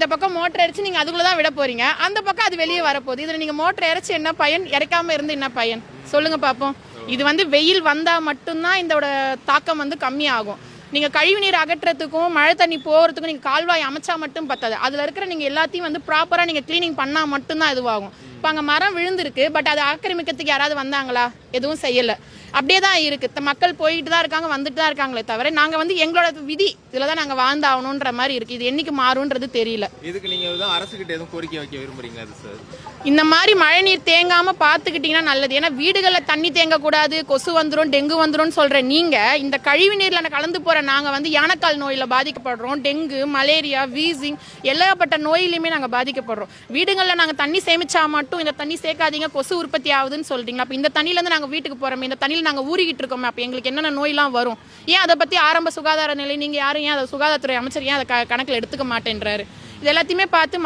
இந்த பக்கம் மோட்டர் அடிச்சு நீங்க அதுக்குள்ள தான் விட போறீங்க. அந்த பக்கம் அது வெளியே வரப்போகுது. இதுல நீங்க மோட்டர் இறச்சி என்ன பயன்? இறைக்காம இருந்து என்ன பயன்? சொல்லுங்க பாப்போம். இது வந்து வெயில் வந்தா மட்டும்தான் இதோட தாக்கம் வந்து கம்மியாகும். நீங்க கழிவு நீர் அகற்றத்துக்கும் மழை தண்ணி போகிறதுக்கும் நீங்க கால்வாய் அமைச்சா மட்டும் பத்தாது. அதுல இருக்கிற நீங்க எல்லாத்தையும் வந்து ப்ராப்பரா நீங்க க்ளீனிங் பண்ணா மட்டும்தான் இதுவாகும். இப்போ அங்கே மரம் விழுந்திருக்கு பட் அதை ஆக்கிரமிக்கிறதுக்கு யாராவது வந்தாங்களா? எதுவும் செய்யலை. அப்படியே தான் இருக்கு. த- மக்கள் போயிட்டு தான் இருக்காங்க வந்துட்டு தான் இருக்காங்களே தவிர நாங்கள் வந்து எங்களோட விதி இதில் தான் நாங்கள் வாழ்ந்தாகணுன்ற மாதிரி இருக்கு. இது என்னைக்கு மாறுன்றது தெரியல. இதுக்கு நீங்க தான் அரசுகிட்ட எதுவும் கோரிக்கை வைக்க விரும்புறீங்களா சார்? இந்த மாதிரி மழை நீர் தேங்காம பார்த்துக்கிட்டிங்கன்னா நல்லது. ஏன்னா வீடுகளில் தண்ணி தேங்கக்கூடாது கொசு வந்துடும் டெங்கு வந்துடும் சொல்ற நீங்க இந்த கழிவு நீர்ல கலந்து போற நாங்க வந்து யானைக்கால் நோயில பாதிக்கப்படுறோம். டெங்கு மலேரியா வீசிங் எல்லாப்பட்ட நோயிலுமே நாங்க பாதிக்கப்படுறோம். வீடுகளில் நாங்க தண்ணி சேமிச்சா மட்டும் இந்த தண்ணி சேர்க்காதீங்க கொசு உற்பத்தி ஆகுதுன்னு சொல்றீங்க அப்ப இந்த தண்ணியில இருந்து நாங்க வீட்டுக்கு போறோமே இந்த தண்ணியில நாங்க ஊறிக்கிட்டு இருக்கோமே அப்ப எங்களுக்கு என்னென்ன நோயெல்லாம் வரும்? ஏன் அதை பத்தி ஆரம்ப சுகாதார நிலை? நீங்கள் யாரும் ஏன் அதை சுகாதாரத்துறை அமைச்சர் ஏன் அதை க- கணக்கில் எடுத்துக்க மாட்டேன்றாரு? இது எல்லாத்தையுமே பார்த்து